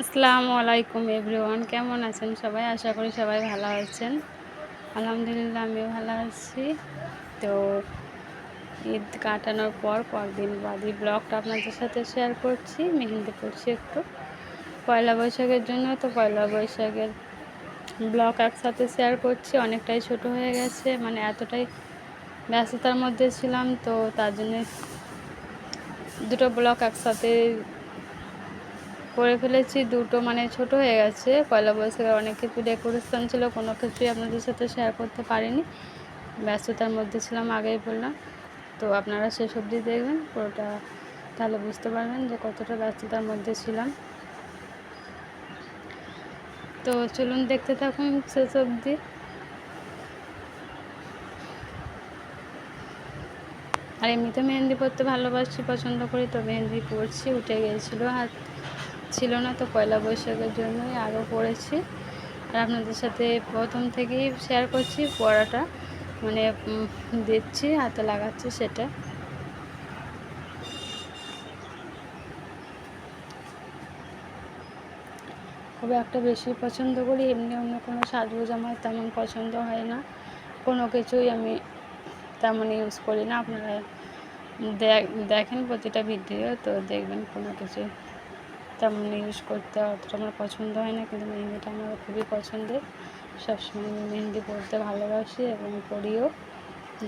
আসসালামু আলাইকুম এভরিওয়ান, কেমন আছেন সবাই? আশা করি সবাই ভালো আছেন। আলহামদুলিল্লাহ, আমিও ভালো আছি। তো ঈদ কাটানোর পর কয়েকদিন বাদই ব্লগটা আপনাদের সাথে শেয়ার করছি, মেহেন্দি পড়ছি একটু। পয়লা বৈশাখের জন্য তো পয়লা বৈশাখের ব্লগ একসাথে শেয়ার করছি, অনেকটাই ছোট হয়ে গেছে মানে এতটাই ব্যস্ততার মধ্যে ছিলাম, তো তার জন্য দুটো ব্লগ একসাথে করে ফেলেছি, দুটো মানে ছোট হয়ে গেছে। পয়লা বৈশাখে অনেক কিছু ডেকোরেশন ছিল, কোনো কিছুই আপনাদের সাথে শেয়ার করতে পারিনি। ব্যস্ততার মধ্যে ছিলাম, আগেই বললাম। তো আপনারা শেষ অবধি দেখবেন, পুরোটা তাহলে বুঝতে পারবেন যে কতটা ব্যস্ততার মধ্যে ছিলাম। তো চলুন দেখতে থাকুন শেষ অবধি। আর এমনিতে মেহেন্দি পরতে ভালোবাসি, পছন্দ করি, তো মেহেন্দি পরছি, উঠে গিয়েছিল হাত ছিল না তো পয়লা বৈশাখের জন্যই আরও পড়েছি। আর আপনাদের সাথে প্রথম থেকেই শেয়ার করছি পড়াটা মানে দিচ্ছি হাতে লাগাচ্ছি সেটা। খুব একটা বেশি পছন্দ করি, এমনি অন্য কোনো সাজগোজ আমার তেমন পছন্দ হয় না। কোনো কিছুই আমি তেমন ইউজ করি না। আপনারা দেখেন প্রতিটা ভিডিও তো দেখবেন কোনো কিছু তেমন ইউজ করতে অতটা আমার পছন্দ হয় না, কিন্তু মেহেন্দিটা আমার খুবই পছন্দের। সবসময় আমি মেহেন্দি পরতে ভালোবাসি এবং পরিও।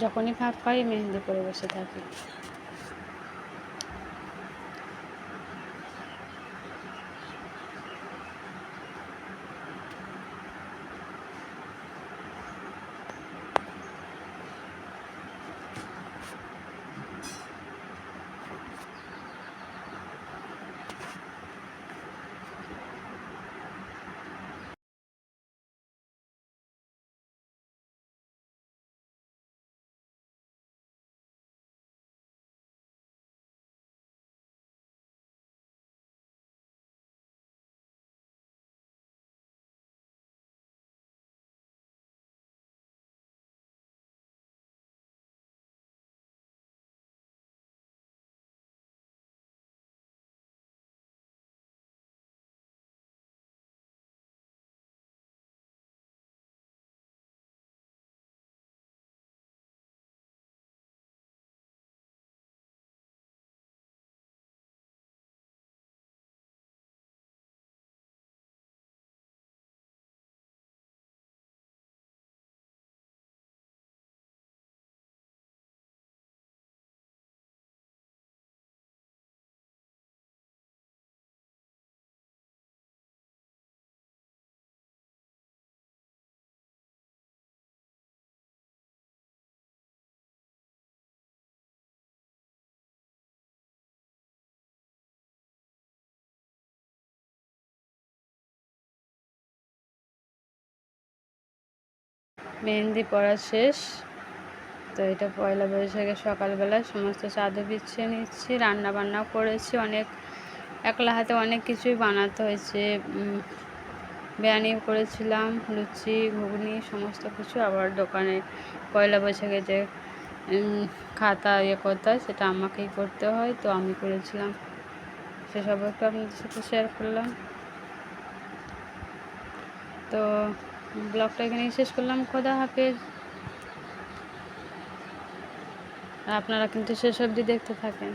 যখনই ফাঁক পাই মেহেন্দি পরে বসে থাকি। মেহেন্দি পড়া শেষ। তো এটা পয়লা বৈশাখে সকালবেলা সমস্ত চাদর বিছিয়ে নিচ্ছি রান্না বান্নাও করেছি, অনেক একলা হাতে অনেক কিছুই বানাতে হয়েছে। বিরিয়ানিও করেছিলাম, লুচি, ঘুগনি, সমস্ত কিছু আবার দোকানে পয়লা বৈশাখে যে খাতা ইয়ে করতে হয় সেটা আমাকেই করতে হয়, তো আমি করেছিলাম। সেসব একটু আপনাদের সাথে শেয়ার করলাম। তো ব্লগটা এখানেই শেষ করলাম। খোদা হাফেজ। আপনারা কিন্তু শেষ অবধি দেখতে থাকেন।